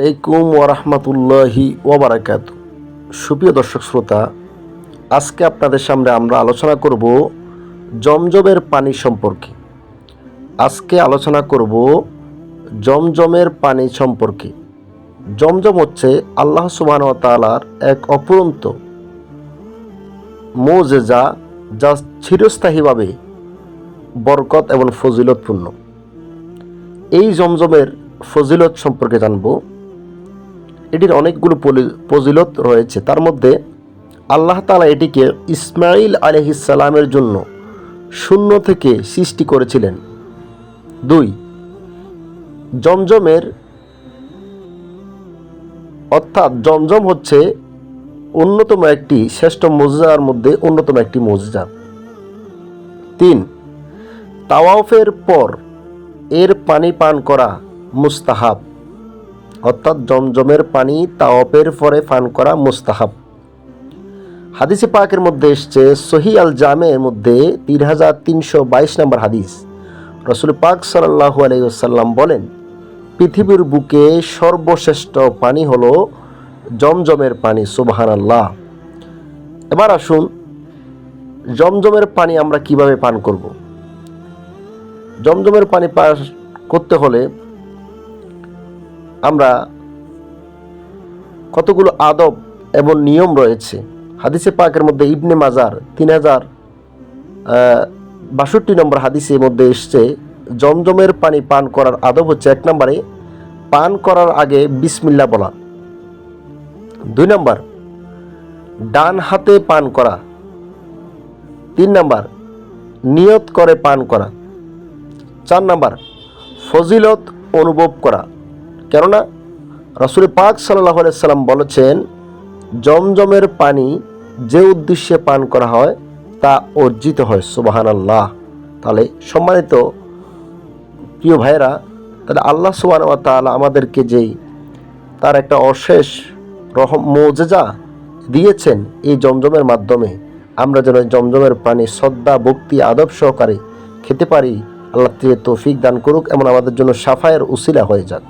আলাইকুম ওরহমতুল্লাহি ওবরাকাত সুপ্রিয় দর্শক শ্রোতা, আজকে আপনাদের সামনে আমরা আলোচনা করব জমজমের পানি সম্পর্কে। আজকে আলোচনা করব জমজমের পানি সম্পর্কে। জমজম হচ্ছে আল্লাহ সুবহান তালার এক অপুরন্ত মোজেজা যা চিরস্থায়ীভাবে বরকত এবং ফজিলতপূর্ণ। এই জমজমের ফজিলত সম্পর্কে জানব। এটির অনেকগুলো ফজিলত রয়েছে। তার মধ্যে আল্লাহ তালা এটিকে ইসমাইল আলহিসালামের জন্য শূন্য থেকে সৃষ্টি করেছিলেন। দুই, জমজমের অর্থাৎ জমজম হচ্ছে অন্যতম একটি শ্রেষ্ঠ মজজার মধ্যে অন্যতম একটি মজজা। তিন, তাওয়াফের পর এর পানি পান করা মুস্তাহাব। অর্থাৎ জমজমের পানি তাওয়াফের পরে পান করা মুস্তাহাব। হাদিসে পাকের মধ্যে এসছে সহি আল জামের মধ্যে তিন হাজার তিনশো বাইশ নম্বর হাদিস। রসুল পাক সাল্লাহু আলাইসাল্লাম বলেন, পৃথিবীর বুকে সর্বশ্রেষ্ঠ পানি হল জমজমের পানি সুবাহান আল্লাহ এবার আসুন, জমজমের পানি আমরা কীভাবে পান করব? জমজমের পানি পাস করতে হলে আমরা কতগুলো আদব এবং নিয়ম রয়েছে। হাদিসে পাকের মধ্যে ইবনে মাজার তিন হাজার বাষট্টি নম্বর হাদিসের মধ্যে এসছে, জমজমের পানি পান করার আদব হচ্ছে এক নম্বরে, পান করার আগে বিসমিল্লা বলা। দুই নম্বর, ডান হাতে পান করা। তিন নম্বর, নিয়ত করে পান করা। চার নম্বর, ফজিলত অনুভব করা। কেননা রসুল পাক সাল্লাহ সাল্লাম বলেছেন, জমজমের পানি যে উদ্দেশ্যে পান করা হয়, তা অর্জিত হয়। সুবাহান আল্লাহ তাহলে সম্মানিত প্রিয় ভাইয়েরা, তাহলে আল্লাহ সুবাহ তাআলা আমাদেরকে যেই তার একটা অশেষ রহম, মোজেজা দিয়েছেন এই জমজমের মাধ্যমে, আমরা যেন জমজমের পানি শ্রদ্ধা, ভক্তি, আদব সহকারে খেতে পারি। আল্লাহ তৌফিক দান করুক, এমন আমাদের জন্য সাফায়ের উসিলা হয়ে যাক।